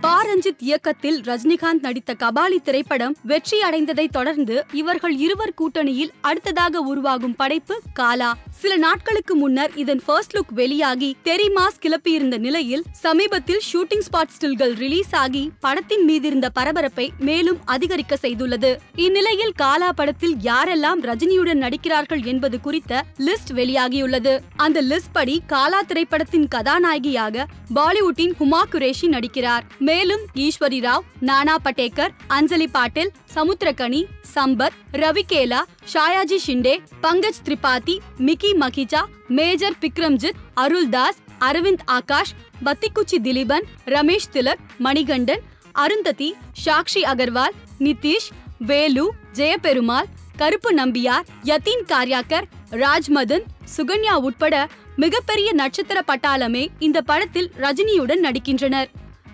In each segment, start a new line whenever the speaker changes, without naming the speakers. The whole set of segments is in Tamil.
பா ரஞ்சித் இயக்கத்தில் ரஜினிகாந்த் நடித்த கபாலி திரைப்படம் வெற்றி அடைந்ததை தொடர்ந்து இவர்கள் இருவர் கூட்டணியில் அடுத்ததாக உருவாகும் படைப்பு காலா. சில நாட்களுக்கு முன்னர் இதன் ஃபர்ஸ்ட் லுக் வெளியாகி தெரி மாஸ் கிளப்பியிருந்த நிலையில் சமீபத்தில் ஷூட்டிங் ஸ்பாட் ஸ்டில்கள் ரிலீஸ் ஆகி படத்தின் மீதிருந்த பரபரப்பை மேலும் அதிகரிக்க செய்துள்ளது. இந்நிலையில் காலா படத்தில் யாரெல்லாம் ரஜினியுடன் நடிக்கிறார்கள் என்பது குறித்த லிஸ்ட் வெளியாகியுள்ளது. அந்த லிஸ்ட் படி காலா திரைப்படத்தின் கதாநாயகியாக பாலிவுட்டின் ஹுமா குரேஷி நடிக்கிறார். மேலும் ஈஸ்வரி ராவ் நானா பட்டேகர் அஞ்சலி பாட்டில் சமுத்திரகனி சம்பத் ரவிகேலா ஷாயாஜி ஷிண்டே பங்கஜ் திரிபாதி மிக்கி மகிஜா மேஜர் பிக்ரம்ஜித் அருள்தாஸ் அரவிந்த் ஆகாஷ் பத்திக்குச்சி திலீபன் ரமேஷ் திலக் மணிகண்டன் அருந்ததி சாக்ஷி அகர்வால் நிதிஷ் வேலு ஜெயபெருமாள் கருப்பு நம்பியார் யதீன் காரியாக்கர் ராஜ்மதன் சுகன்யா உட்பட மிகப்பெரிய நட்சத்திர பட்டாளமே இந்த படத்தில் ரஜினியுடன் நடிக்கின்றனர்.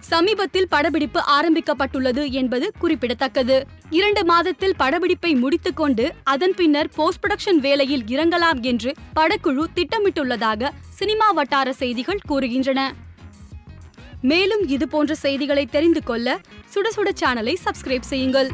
சமீபத்தில் படப்பிடிப்பு ஆரம்பிக்கப்பட்டுள்ளது என்பது குறிப்பிடத்தக்கது. இரண்டு மாதத்தில் படப்பிடிப்பை முடித்துக்கொண்டு அதன் பின்னர் போஸ்ட் ப்ரொடக்ஷன் வேலையில் இறங்கலாம் என்று படக்குழு திட்டமிட்டுள்ளதாக சினிமா வட்டார செய்திகள் கூறுகின்றன. மேலும் இது போன்ற செய்திகளை தெரிந்து கொள்ள சுட சுட சேனலை சப்ஸ்கிரைப் செய்யுங்கள்.